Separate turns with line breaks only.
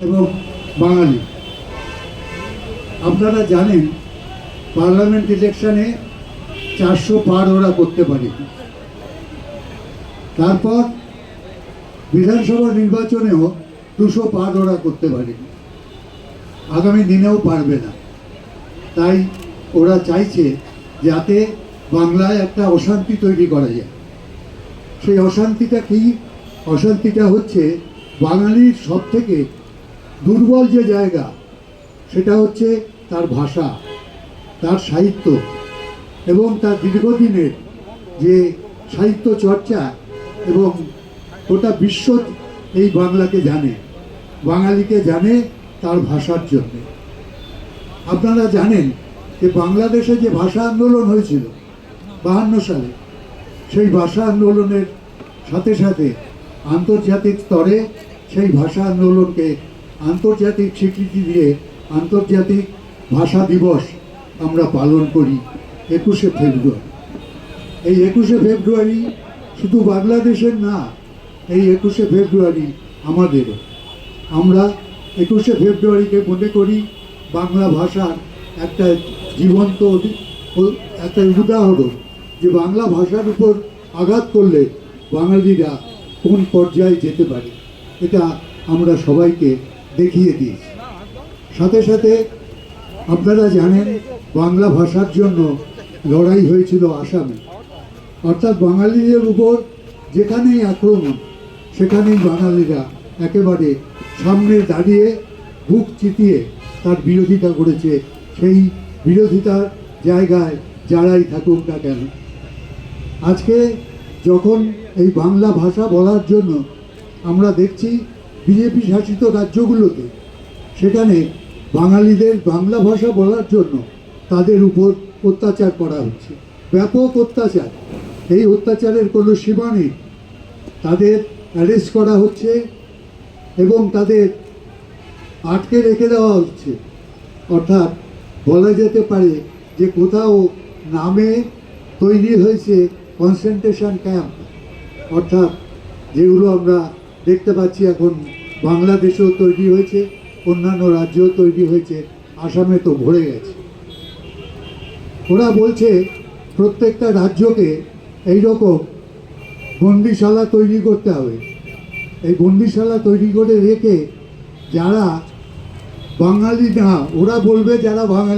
এবং বাঙালি। আপনারা জানেন পার্লামেন্ট ইলেকশনে চারশো পার ওরা করতে পারে। তারপর বিধানসভা নির্বাচনেও দুশো পার ওরা করতে পারে। আগামী দিনেও পারবে না। তাই ওরা চাইছে যাতে বাংলায় একটা অশান্তি তৈরি করা যায়। সেই অশান্তিটা কি? অশান্তিটা হচ্ছে বাঙালির সব থেকে দুর্বল যে জায়গা, সেটা হচ্ছে তার ভাষা, তার সাহিত্য এবং তার দীর্ঘদিনের যে সাহিত্য চর্চা এবং গোটা বিশ্ব এই বাংলাকে জানে, বাঙালিকে জানে তার ভাষার জন্যে। আপনারা জানেন যে বাংলাদেশে যে ভাষা আন্দোলন হয়েছিল বাহান্ন সালে, সেই ভাষা আন্দোলনের সাথে সাথে আন্তর্জাতিক স্তরে সেই ভাষা আন্দোলনকে আন্তর্জাতিক স্বীকৃতি দিয়ে আন্তর্জাতিক ভাষা দিবস আমরা পালন করি একুশে ফেব্রুয়ারি। এই একুশে ফেব্রুয়ারি শুধু বাংলাদেশের না, এই একুশে ফেব্রুয়ারি আমাদেরও আমরা একুশে ফেব্রুয়ারিকে মনে করি বাংলা ভাষার একটা জীবন্ত একটা উদাহরণ যে বাংলা ভাষার উপর আঘাত করলে বাঙালিরা কোন পর্যায়ে যেতে পারে। এটা আমরা সবাইকে দেখিয়ে দিই। সাথে সাথে আপনারা জানেন, বাংলা ভাষার জন্য লড়াই হয়েছিল আসামে। অর্থাৎ বাঙালিদের উপর যেখানেই আক্রমণ, সেখানেই বাঙালিরা একেবারে সামনে দাঁড়িয়ে বুক চিতিয়ে তার বিরোধিতা করেছে। সেই বিরোধিতার জায়গায় যারাই থাকুক না কেন। আজকে যখন এই বাংলা ভাষা বলার জন্য আমরা দেখছি বিজেপি শাসিত রাজ্যগুলোতে, সেখানে বাঙালিদের বাংলা ভাষা বলার জন্য তাদের উপর অত্যাচার করা হচ্ছে। ব্যাপক অত্যাচার। এই অত্যাচারের কোনো সীমা নেই। তাদের অ্যারেস্ট করা হচ্ছে এবং তাদের আটকে রেখে দেওয়া হচ্ছে। অর্থাৎ বলা যেতে পারে যে কোথাও নামে তৈরি হয়েছে কনসেন্ট্রেশন ক্যাম্প অর্থাৎ যেগুলো আমরা দেখতে পাচ্ছি এখন বাংলাদেশেও তৈরি হয়েছে, অন্যান্য রাজ্যেও তৈরি হয়েছে, আসামে তো ভরে গেছে। ওরা বলছে প্রত্যেকটা রাজ্যকে এই রকম বন্দিশালা তৈরি করতে হবে। এই বন্দিশালা তৈরি করে রেখে যারা বাঙালি না, ওরা বলবে যারা বাঙালি